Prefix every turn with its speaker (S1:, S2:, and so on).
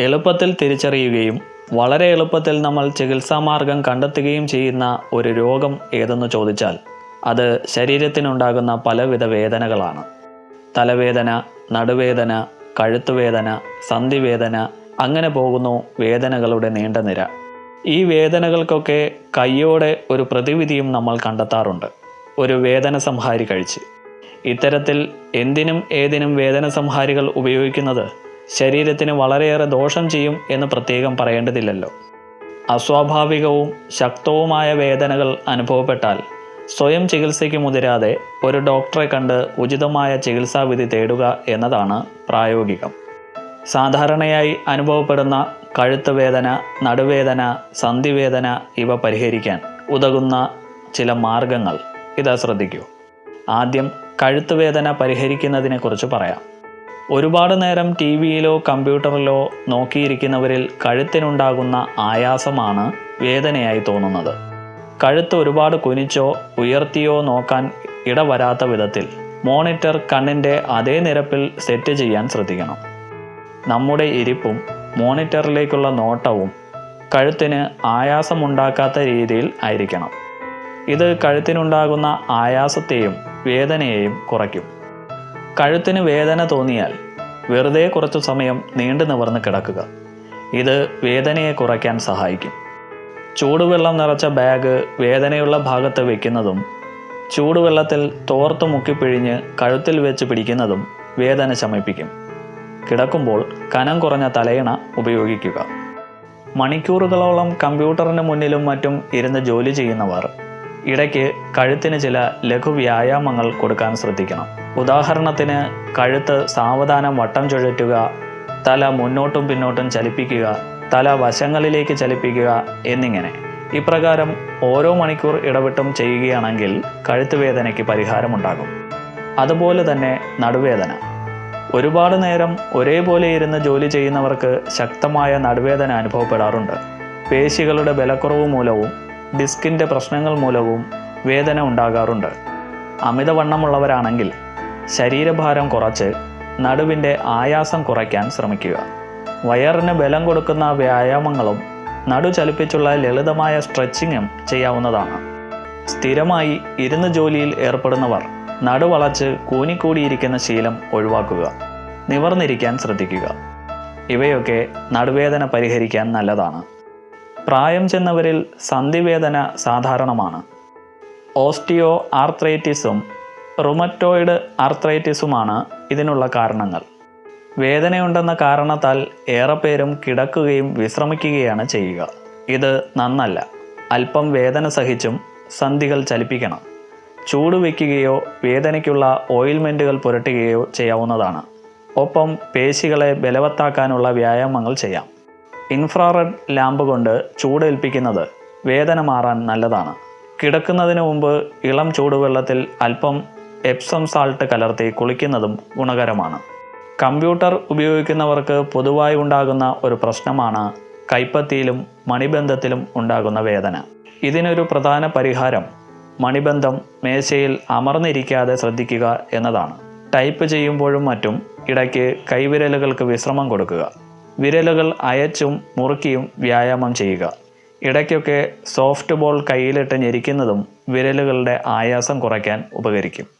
S1: എളുപ്പത്തിൽ തിരിച്ചറിയുകയും വളരെ എളുപ്പത്തിൽ നമ്മൾ ചികിത്സാമാർഗം കണ്ടെത്തുകയും ചെയ്യുന്ന ഒരു രോഗം ഏതെന്ന് ചോദിച്ചാൽ അത് ശരീരത്തിനുണ്ടാകുന്ന പലവിധ വേദനകളാണ്. തലവേദന നടുവേദന കഴുത്തുവേദന സന്ധിവേദന അങ്ങനെ പോകുന്നു വേദനകളുടെ നീണ്ട നിര. ഈ വേദനകൾക്കൊക്കെ കയ്യോടെ ഒരു പ്രതിവിധിയും നമ്മൾ കണ്ടെത്താറുണ്ട്. ഒരു വേദന സംഹാരി കഴിച്ച്. ഇത്തരത്തിൽ എന്തിനും ഏതിനും വേദന സംഹാരികൾ ഉപയോഗിക്കുന്നത് ശരീരത്തിന് വളരെയേറെ ദോഷം ചെയ്യും എന്ന് പ്രത്യേകം പറയേണ്ടതില്ലല്ലോ. അസ്വാഭാവികവും ശക്തവുമായ വേദനകൾ അനുഭവപ്പെട്ടാൽ സ്വയം ചികിത്സയ്ക്ക് മുതിരാതെ ഒരു ഡോക്ടറെ കണ്ട് ഉചിതമായ ചികിത്സാവിധി തേടുക എന്നതാണ് പ്രായോഗികം. സാധാരണയായി അനുഭവപ്പെടുന്ന കഴുത്ത് വേദന നടുവേദന സന്ധിവേദന ഇവ പരിഹരിക്കാൻ ഉതകുന്ന ചില മാർഗങ്ങൾ. ഇതാ ശ്രദ്ധിക്കൂ. ആദ്യം കഴുത്തുവേദന പരിഹരിക്കുന്നതിനെക്കുറിച്ച് പറയാം. ഒരുപാട് നേരം ടി വിയിലോ കമ്പ്യൂട്ടറിലോ നോക്കിയിരിക്കുന്നവരിൽ കഴുത്തിനുണ്ടാകുന്ന ആയാസമാണ് വേദനയായി തോന്നുന്നത്. കഴുത്ത് ഒരുപാട് കുനിച്ചോ ഉയർത്തിയോ നോക്കാൻ ഇടവരാത്ത വിധത്തിൽ മോണിറ്റർ കണ്ണിന്റെ അതേ നിരപ്പിൽ സെറ്റ് ചെയ്യാൻ ശ്രദ്ധിക്കണം. നമ്മുടെ ഇരിപ്പും മോണിറ്ററിലേക്കുള്ള നോട്ടവും കഴുത്തിന് ആയാസമുണ്ടാക്കാത്ത രീതിയിൽ ആയിരിക്കണം. ഇത് കഴുത്തിനുണ്ടാകുന്ന ആയാസത്തെയും വേദനയെയും കുറയ്ക്കും. കഴുത്തിന് വേദന തോന്നിയാൽ വെറുതെ കുറച്ചു സമയം നീണ്ടു നിവർന്ന് കിടക്കുക. ഇത് വേദനയെ കുറയ്ക്കാൻ സഹായിക്കും. ചൂടുവെള്ളം നിറച്ച ബാഗ് വേദനയുള്ള ഭാഗത്ത് വെക്കുന്നതും ചൂടുവെള്ളത്തിൽ തോർത്ത് മുക്കിപ്പിഴിഞ്ഞ് കഴുത്തിൽ വെച്ച് പിടിക്കുന്നതും വേദന ശമിപ്പിക്കും. കിടക്കുമ്പോൾ കനം കുറഞ്ഞ തലയിണ ഉപയോഗിക്കുക. മണിക്കൂറുകളോളം കമ്പ്യൂട്ടറിന് മുന്നിലും മറ്റും ഇരുന്ന് ജോലി ചെയ്യുന്നവർ ഇടയ്ക്ക് കഴുത്തിന് ചില ലഘു വ്യായാമങ്ങൾ കൊടുക്കാൻ ശ്രദ്ധിക്കണം. ഉദാഹരണത്തിന് കഴുത്ത് സാവധാനം വട്ടം ചുഴറ്റുക തല മുന്നോട്ടും പിന്നോട്ടും ചലിപ്പിക്കുക തല വശങ്ങളിലേക്ക് ചലിപ്പിക്കുക എന്നിങ്ങനെ. ഇപ്രകാരം ഓരോ മണിക്കൂർ ഇടവിട്ടും ചെയ്യുകയാണെങ്കിൽ കഴുത്ത് വേദനയ്ക്ക് പരിഹാരമുണ്ടാകും. അതുപോലെ തന്നെ നടുവേദന. ഒരുപാട് നേരം ഒരേപോലെ ഇരുന്ന് ജോലി ചെയ്യുന്നവർക്ക് ശക്തമായ നടുവേദന അനുഭവപ്പെടാറുണ്ട്. പേശികളുടെ ബലക്കുറവ് മൂലവും ഡിസ്കിന്റെ പ്രശ്നങ്ങൾ മൂലവും വേദന ഉണ്ടാകാറുണ്ട്. അമിതവണ്ണമുള്ളവരാണെങ്കിൽ ശരീരഭാരം കുറച്ച് നടുവിന്റെ ആയാസം കുറയ്ക്കാൻ ശ്രമിക്കുക. വയറിന് ബലം കൊടുക്കുന്ന വ്യായാമങ്ങളും നടു ചലിപ്പിച്ചുള്ള ലളിതമായ സ്ട്രെച്ചിങ്ങും ചെയ്യാവുന്നതാണ്. സ്ഥിരമായി ഇരുന്ന് ജോലിയിൽ ഏർപ്പെടുന്നവർ നടുവളച്ച് കൂനിക്കൂടിയിരിക്കുന്ന ശീലം ഒഴിവാക്കുക. നിവർന്നിരിക്കാൻ ശ്രദ്ധിക്കുക. ഇവയൊക്കെ നടുവേദന പരിഹരിക്കാൻ നല്ലതാണ്. പ്രായം ചെന്നവരിൽ സന്ധിവേദന സാധാരണമാണ്. ഓസ്റ്റിയോ ആർത്രൈറ്റിസും റുമറ്റോയിഡ് ആർത്രൈറ്റിസുമാണ് ഇതിനുള്ള കാരണങ്ങൾ. വേദനയുണ്ടെന്ന കാരണത്താൽ ഏറെ പേരും കിടക്കുകയും വിശ്രമിക്കുകയാണ് ചെയ്യുക. ഇത് നന്നല്ല അല്പം വേദന സഹിച്ചും സന്ധികൾ ചലിപ്പിക്കണം. ചൂട് വയ്ക്കുകയോ വേദനയ്ക്കുള്ള ഓയിൽമെന്റുകൾ പുരട്ടുകയോ ചെയ്യാവുന്നതാണ്. ഒപ്പം പേശികളെ ബലവത്താക്കാനുള്ള വ്യായാമങ്ങൾ ചെയ്യാം. ഇൻഫ്രാറെഡ് ലാമ്പ് കൊണ്ട് ചൂടേൽപ്പിക്കുന്നത് വേദന മാറാൻ നല്ലതാണ്. കിടക്കുന്നതിന് മുമ്പ് ഇളം ചൂടുവെള്ളത്തിൽ അല്പം എപ്സം സാൾട്ട് കലർത്തി കുളിക്കുന്നതും ഗുണകരമാണ്. കമ്പ്യൂട്ടർ ഉപയോഗിക്കുന്നവർക്ക് പൊതുവായി ഉണ്ടാകുന്ന ഒരു പ്രശ്നമാണ് കൈപ്പത്തിയിലും മണിബന്ധത്തിലും ഉണ്ടാകുന്ന വേദന. ഇതിനൊരു പ്രധാന പരിഹാരം മണിബന്ധം മേശയിൽ അമർന്നിരിക്കാതെ ശ്രദ്ധിക്കുക എന്നതാണ്. ടൈപ്പ് ചെയ്യുമ്പോഴും മറ്റും ഇടയ്ക്ക് കൈവിരലുകൾക്ക് വിശ്രമം കൊടുക്കുക. വിരലുകൾ അയച്ചും മുറുക്കിയും വ്യായാമം ചെയ്യുക. ഇടയ്ക്കൊക്കെ സോഫ്റ്റ് ബോൾ കയ്യിലിട്ട് ഞെരിക്കുന്നതും വിരലുകളുടെ ആയാസം കുറയ്ക്കാൻ ഉപകരിക്കും.